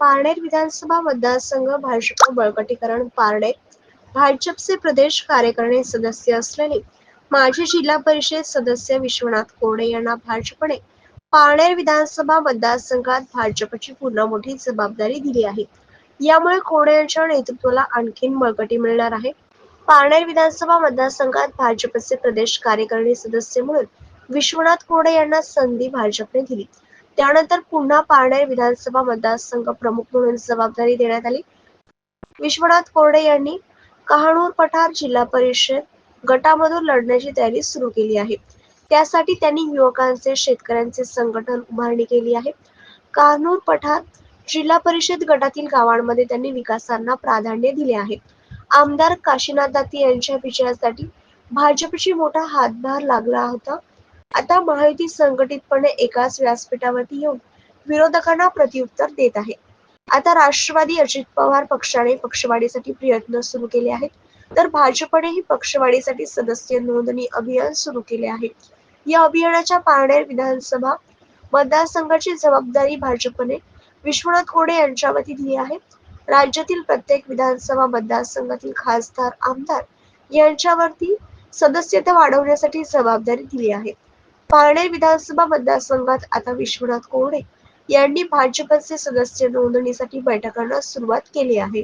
पारनेर विधानसभा मतदारसंघ भाजप बळकटीकरण पारनेर. भाजपचे प्रदेश कार्यकारिणी सदस्य असलेले माजी जिल्हा परिषद सदस्य विश्वनाथ कोडे यांना भाजपने पारनेर विधानसभा मतदारसंघात भाजपची पूर्ण मोठी जबाबदारी दिली आहे. यामुळे कोडे यांच्या नेतृत्वाला आणखीन बळकटी मिळणार आहे. पारनेर विधानसभा मतदारसंघात भाजपचे प्रदेश कार्यकारिणी सदस्य म्हणून विश्वनाथ कोडे यांना संधी भाजपने दिली. त्यानंतर पुन्हा पारनेर विधानसभा मतदारसंघ प्रमुख म्हणून जबाबदारी देण्यात आली. विश्वनाथ कोरडे यांनी कहाणूर पठार जिल्हा परिषद गटामधून लढण्याची तयारी सुरू केली आहे. त्यासाठी त्यांनी युवकांचे शेतकऱ्यांचे संघटन उभारणी केली आहे. कहाणूर पठार जिल्हा परिषद गटातील गावांमध्ये त्यांनी विकासांना प्राधान्य दिले आहे. आमदार काशीनाथ दाती यांच्या विजयासाठी भाजपची मोठा हातभार लागला होता. आता महायुती संघटितपणे एकाच व्यासपीठावरती येऊन विरोधकांना प्रत्युत्तर देत आहे. आता राष्ट्रवादी अजित पवार पक्षाने पक्षवाढीसाठी प्रयत्न सुरू केले आहेत. तर भाजपनेही पक्षवाढीसाठी सदस्य नोंदणी अभियान सुरू केले आहे. या अभियानाच्या पारनेर विधानसभा मतदारसंघाची जबाबदारी भाजपने विश्वनाथ कोडे यांच्यावरती दिली आहे. राज्यातील प्रत्येक विधानसभा मतदारसंघातील खासदार आमदार यांच्यावरती सदस्यता वाढवण्यासाठी जबाबदारी दिली आहे. पारनेर विधानसभा मतदारसंघात आता विश्वनाथ कोरडे यांनी भाजपचे सदस्य नोंदणीसाठी बैठकांना सुरुवात केली आहे.